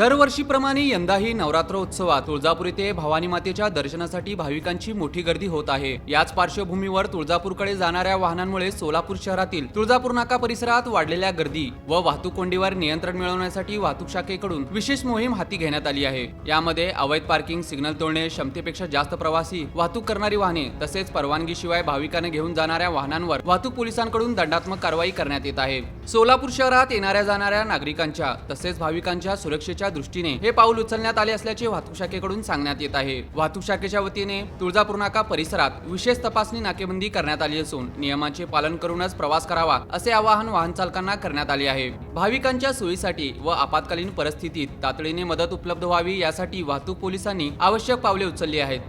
दरवर्षीप्रमाणे यंदाही नवरात्रोत्सवात तुळजापूर येथे भवानी मातेच्या दर्शनासाठी भाविकांची मोठी गर्दी होत आहे. याच पार्श्वभूमीवर तुळजापूरकडे जाणाऱ्या वाहनांमुळे सोलापूर शहरातील तुळजापूर नाका परिसरात वाढलेल्या गर्दी व वाहतूक कोंडीवर नियंत्रण मिळवण्यासाठी वाहतूक शाखेकडून विशेष मोहीम हाती घेण्यात आली आहे. यामध्ये अवैध पार्किंग सिग्नल तोडणे क्षमतेपेक्षा जास्त प्रवासी वाहतूक करणारी वाहने तसेच परवानगीशिवाय भाविकांना घेऊन जाणाऱ्या वाहनांवर वाहतूक पोलिसांकडून दंडात्मक कारवाई करण्यात येत आहे. सोलापूर शहरात येणाऱ्या जाणाऱ्या नागरिकांच्या तसेच भाविकांच्या सुरक्षेच्या दृष्टीने हे पाऊल उचलण्यात आले असल्याचे वाहतूक शाखेकडून सांगण्यात येत आहे. वाहतूक शाखेच्या वतीने तुळजापूर नाका परिसरात विशेष तपासणी नाकेबंदी करण्यात आली असून नियमांचे पालन करूनच प्रवास करावा असे आवाहन वाहन चालकांना करण्यात आले आहे. भाविकांच्या सोयीसाठी व आपत्कालीन परिस्थितीत तातडीने मदत उपलब्ध व्हावी यासाठी वाहतूक पोलिसांनी आवश्यक पावले उचलली आहेत.